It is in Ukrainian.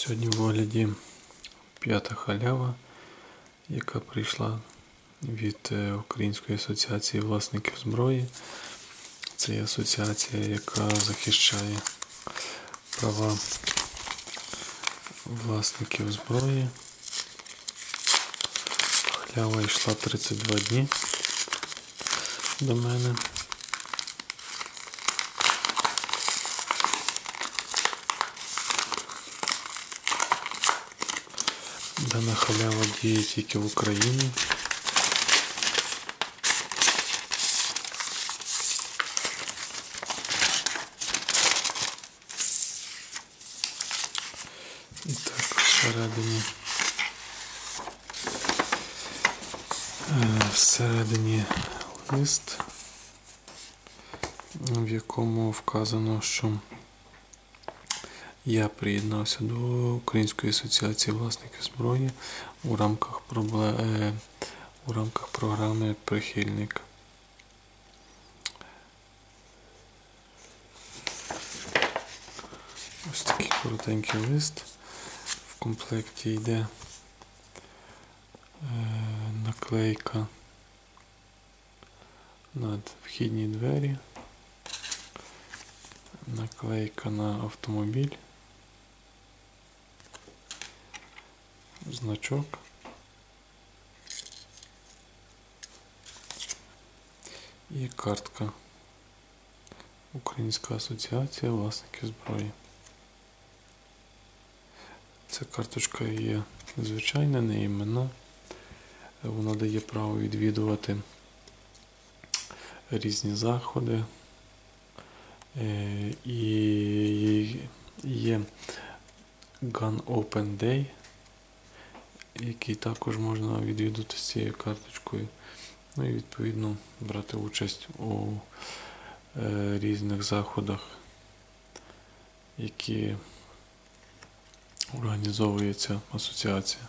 Сьогодні в огляді п'ята халява, яка прийшла від е, Української асоціації власників зброї. Це є асоціація, яка захищає права власників зброї. Халява йшла 32 дні до мене. Дана халява діє тільки в Україні. І так, всередині. е, Всередині лист, в якому вказано, що я приєднався до Української асоціації власників зброї у рамках, е, у рамках програми Прихильник. Ось такий коротенький лист. В комплекті йде е, наклейка над вхідні двері, наклейка на автомобіль, значок. І картка. Українська асоціація власників зброї. Ця карточка є звичайна, не іменна. Вона дає право відвідувати різні заходи. Е, І є Gun Open Day, який також можна відвідати з цією карточкою. Ну і відповідно брати участь у е, різних заходах, які організовується асоціація.